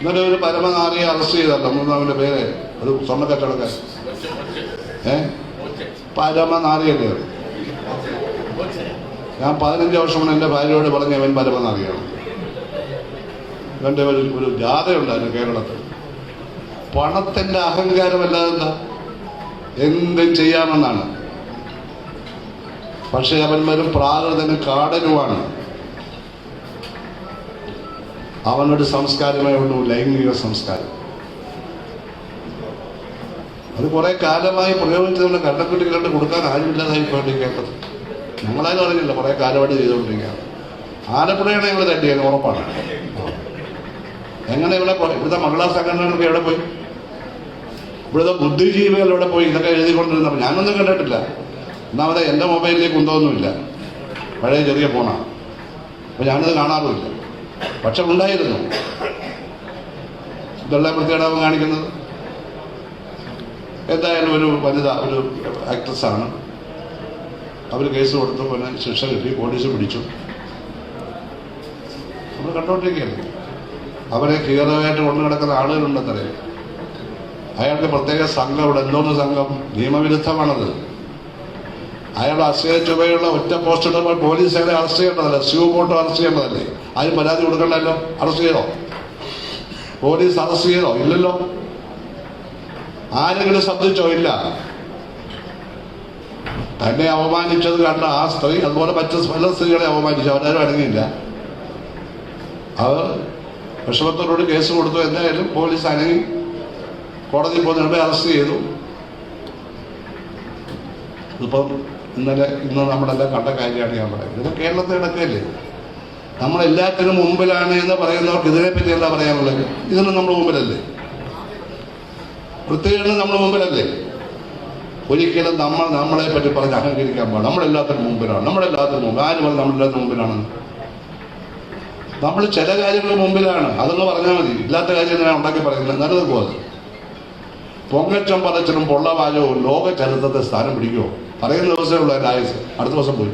ഇന്നലെ ഒരു പരമനാറിയെ അറസ്റ്റ് ചെയ്തല്ലോ മൂന്നാമിന്റെ പേര്. അത് സ്വർണ കച്ചവടക്കാരൻ ഏ പരമനാറിയല്ലേ? ഞാൻ പതിനഞ്ച് വർഷം മുന്നേ എന്റെ ഭാര്യയോട് പറഞ്ഞ അവൻ പരമനാറിയാണ് ഇവന്റെ ഒരു ഒരു ജാഥയുണ്ടായിരുന്നു കേരളത്തിൽ. പണത്തിന്റെ അഹങ്കാരമല്ലാതെ എന്താ? എന്തും ചെയ്യാമെന്നാണ്. പക്ഷേ അവൻ വരും പ്രാകൃതന് കാടനുമാണ്. അവനൊരു സംസ്കാരമേ ഉള്ളൂ ലൈംഗിക സംസ്കാരം. അത് കുറെ കാലമായി പ്രയോഗിച്ചതുകൊണ്ട് കണ്ടക്കുട്ടികളുടെ കൊടുക്കാൻ ആരുമില്ലാതായി കേട്ടത്. ഞങ്ങളായാലും അറിഞ്ഞില്ല കുറെ കാലമായിട്ട് ചെയ്തുകൊണ്ടിരിക്കുകയാണ്. ആലപ്പുഴയാണ് ഞങ്ങൾ തട്ടിയത് ഉറപ്പാണ്. എങ്ങനെ ഇവിടെ ഇവിടുത്തെ മഹിളാ സംഘടനകളൊക്കെ എവിടെ പോയി? ഇവിടുത്തെ ബുദ്ധിജീവികൾ എവിടെ പോയി? ഇതൊക്കെ എഴുതിക്കൊണ്ടിരുന്നപ്പോൾ ഞാനൊന്നും കണ്ടിട്ടില്ല. ഒന്നാമത് എന്റെ മൊബൈലിലേക്ക് കുന്തമൊന്നുമില്ല പഴയ ചെറിയ ഫോണാണ് അപ്പോൾ ഞാനത് കാണാറുമില്ല. പക്ഷെ ഉണ്ടായിരുന്നു. ഇതെല്ലാം പ്രത്യേകം കാണിക്കുന്നത്. എന്തായാലും ഒരു വനിത ഒരു ആക്ട്രസ്സാണ് അവർ കേസ് കൊടുത്തു പിന്നെ ശിക്ഷ കിട്ടി പോലീസ് പിടിച്ചു. നമ്മൾ കണ്ടോണ്ടിരിക്കുകയായിരുന്നു അവരെ ഹീറോയായിട്ട് കൊണ്ടു കിടക്കുന്ന ആളുകളുണ്ടെന്നറിയാം അയാളുടെ പ്രത്യേക സംഘം ഇവിടെ എന്തോന്ന് സംഘം? നിയമവിരുദ്ധമാണത്. അയാൾ അക്ഷയ ചുവയുള്ള ഒറ്റ പോസ്റ്റ് ഇടുമ്പോൾ പോലീസ് അയാളെ അറസ്റ്റ് ചെയ്യേണ്ടതല്ലേ? സ്യൂ ബോട്ട് അറസ്റ്റ് ചെയ്യേണ്ടതല്ലേ? അതിന് പരാതി കൊടുക്കണ്ടല്ലോ? അറസ്റ്റ് ചെയ്തോ? പോലീസ് അറസ്റ്റ് ചെയ്തോ? ഇല്ലല്ലോ. ആരെങ്കിലും ശ്രദ്ധിച്ചോ? ഇല്ല. തന്നെ അവമാനിച്ചത് കണ്ട ആ സ്ത്രീ അതുപോലെ പച്ച പല സ്ത്രീകളെ അവമാനിച്ചു. അവരാരും അടങ്ങിയില്ല. അവർ വിഷമത്തോടുകൂടി കേസ് കൊടുത്തു. എന്തായാലും പോലീസ് അനങ്ങി കോടതി പോകുന്നതിനുമ്പേ അറസ്റ്റ് ചെയ്തു. ഇതിപ്പം ഇന്നലെ ഇന്ന് നമ്മളെല്ലാം കണ്ട കാര്യമാണ് ഞാൻ പറയുന്നത്. ഇത് കേരളത്തിൽ നടക്കുകയല്ലേ നമ്മളെല്ലാത്തിനും മുമ്പിലാണ് എന്ന് പറയുന്നവർക്ക് ഇതിനെപ്പറ്റി എന്താ പറയാനുള്ളത്? ഇതിനും നമ്മൾ മുമ്പിലല്ലേ? വൃത്തികേടിന് നമ്മൾ മുമ്പിലല്ലേ? ഒരിക്കലും നമ്മൾ നമ്മളെ പറ്റി പറഞ്ഞ് അഹങ്കരിക്കാൻ പാടില്ല. നമ്മളെല്ലാത്തിനും മുമ്പിലാണ്. നമ്മളെല്ലാത്തിനും മുമ്പ് ആര് പറഞ്ഞു നമ്മളെല്ലാത്തിനും മുമ്പിലാണ്? നമ്മൾ ചില കാര്യങ്ങൾ മുമ്പിലാണ്. അതൊന്ന് പറഞ്ഞാൽ മതി. ഇല്ലാത്ത കാര്യം ഞാൻ ഉണ്ടാക്കി പറയുന്നില്ല. നല്ലത് പോകാതെ പൊങ്ങച്ചം പറച്ചിലും പൊള്ളവാലവും ലോക ചരിത്രത്തെ സ്ഥാനം പിടിക്കുമോ പറയുന്ന ദിവസമേ ഉള്ളൂ ആയുസ് അടുത്ത ദിവസം പോയി.